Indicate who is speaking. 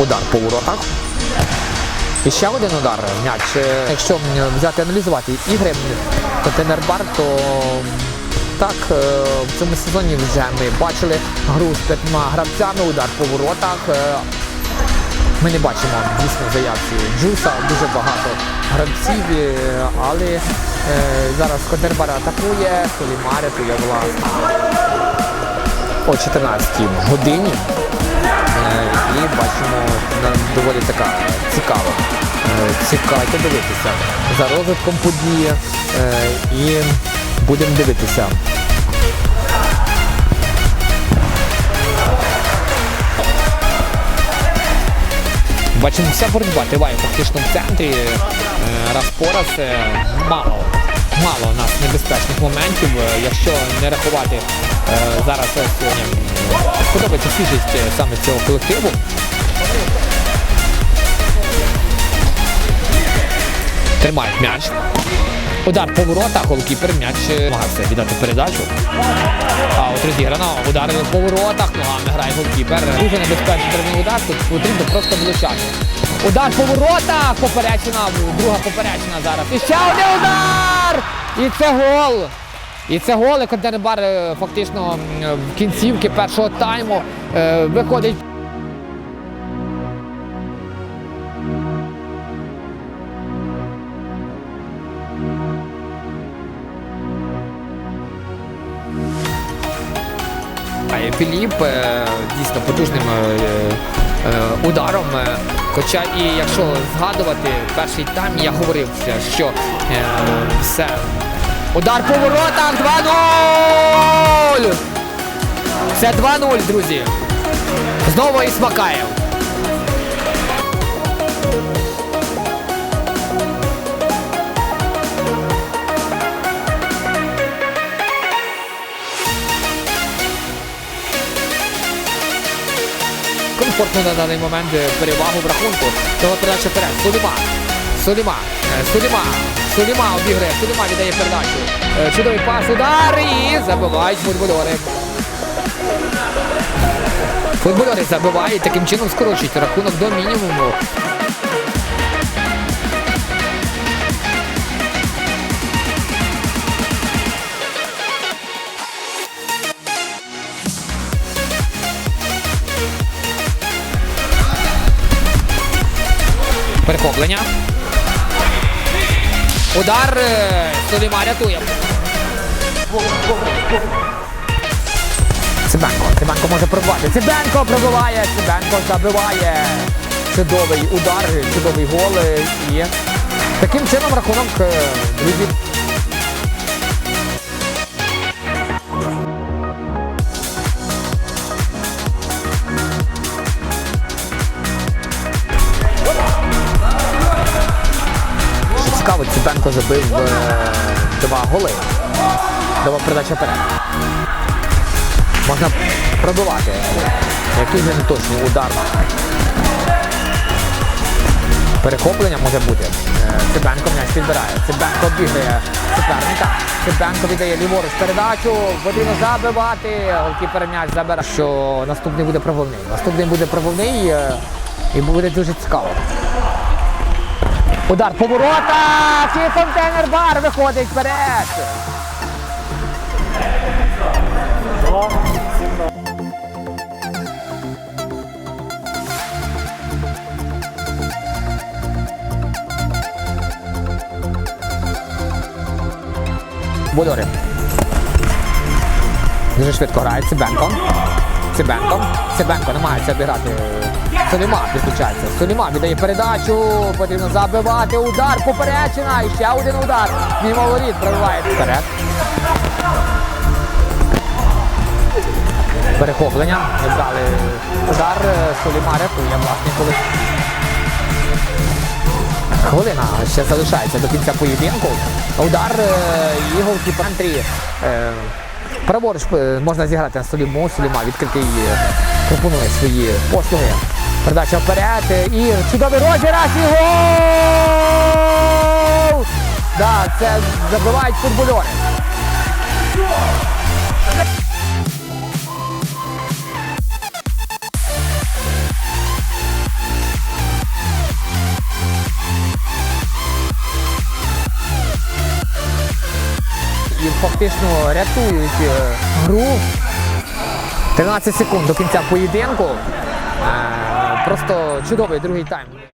Speaker 1: Удар по воротах. І ще один удар. М'яч. Якщо взяти аналізувати ігри контейнер-бар, то так, е, в цьому сезоні вже ми бачили гру з п'ятьма гравцями, удар по воротах. Е, Ми не бачимо дійсно заявці Джуса, дуже багато гравців, е, але е, зараз Контейнер-бар атакує, Солімар рятує власне. О 14 годині. І бачимо доволі така цікава. Е, Цікаво дивитися за розвитком події е, і будемо дивитися. Бачимо, вся боротьба триває фактично в центрі. Е, Раз по раз мало. Мало у нас небезпечних моментів, Е, якщо не рахувати е, зараз ось сьогодні подобається свіжість е, саме цього колективу. Тримають м'яч. Удар по воротах, голкіпер м'яч е, намагався віддати передачу. А от розіграно, удар по воротах, ногами грає голкіпер. Дуже небезпечний удар, тут потрібно просто влучати. Удар по воротах, поперечина, друга поперечина зараз. І ще один удар! І це гол! І це гол, і Контейнер-бар е, фактично в кінцівки першого тайму е, виходить А Філіп е, дійсно потужним е, е, ударом. Хоча і якщо згадувати перший тайм, я говорив, що все. Удар по воротах 2-0! Це 2-0, друзі. Знову Ісмакаєв. Комфортно на даний момент е, перевагу в рахунку. Того передача вперед. Суліма. Суліма. Е, Суліма. Суліма обіграє. Суліма віддає передачу. Е, Чудовий пас. Удар і забивають футбольори. Футбольори забивають, таким чином скорочують рахунок до мінімуму. Перехоплення. Удар е, Соліма рятує. Цибенко. Цибенко може пробувати. Цибенко пробиває. Цибенко забиває. Чудовий удар, чудовий гол. е, І таким чином рахунок, е, друзі, цікаво, Цибенко забив е, два голи. Дова передача вперед. Можна пробивати. Який же неточний удар. Перехоплення може бути. Е, Цибенко м'яч підбирає. Цибенко обіграє суперника. Цибенко віддає ліворуч передачу. Потрібно забивати. Голкіпер м'яч забирає. Що наступний буде пробивний. Наступний буде пробивний е, і буде дуже цікаво. Удар по воротах! І контейнер-бар виходить вперед! Бодори. Дуже швидко грає Цибенко. Цибенко. Цибенко намагається обіграти. Соліма підключається. Соліма віддає передачу. Потрібно забивати. Удар. Поперечина. І ще один удар. Мімо воріт пробиває вперед. Перехоплення. Брали удар. Соліма рятує власне коли. Хвилина ще залишається до кінця поєдинку. Удар е, і голкіпер Антрі. Е, Праворуч е, можна зіграти на Соліму. Соліма відкритий пропонує свої послуги. Передача вперед. і Чудовий розіграш і гол! Да, Це забивають футбольори. І фактично рятують е, гру. 13 секунд до кінця поєдинку. Е, Просто чудовий другий тайм.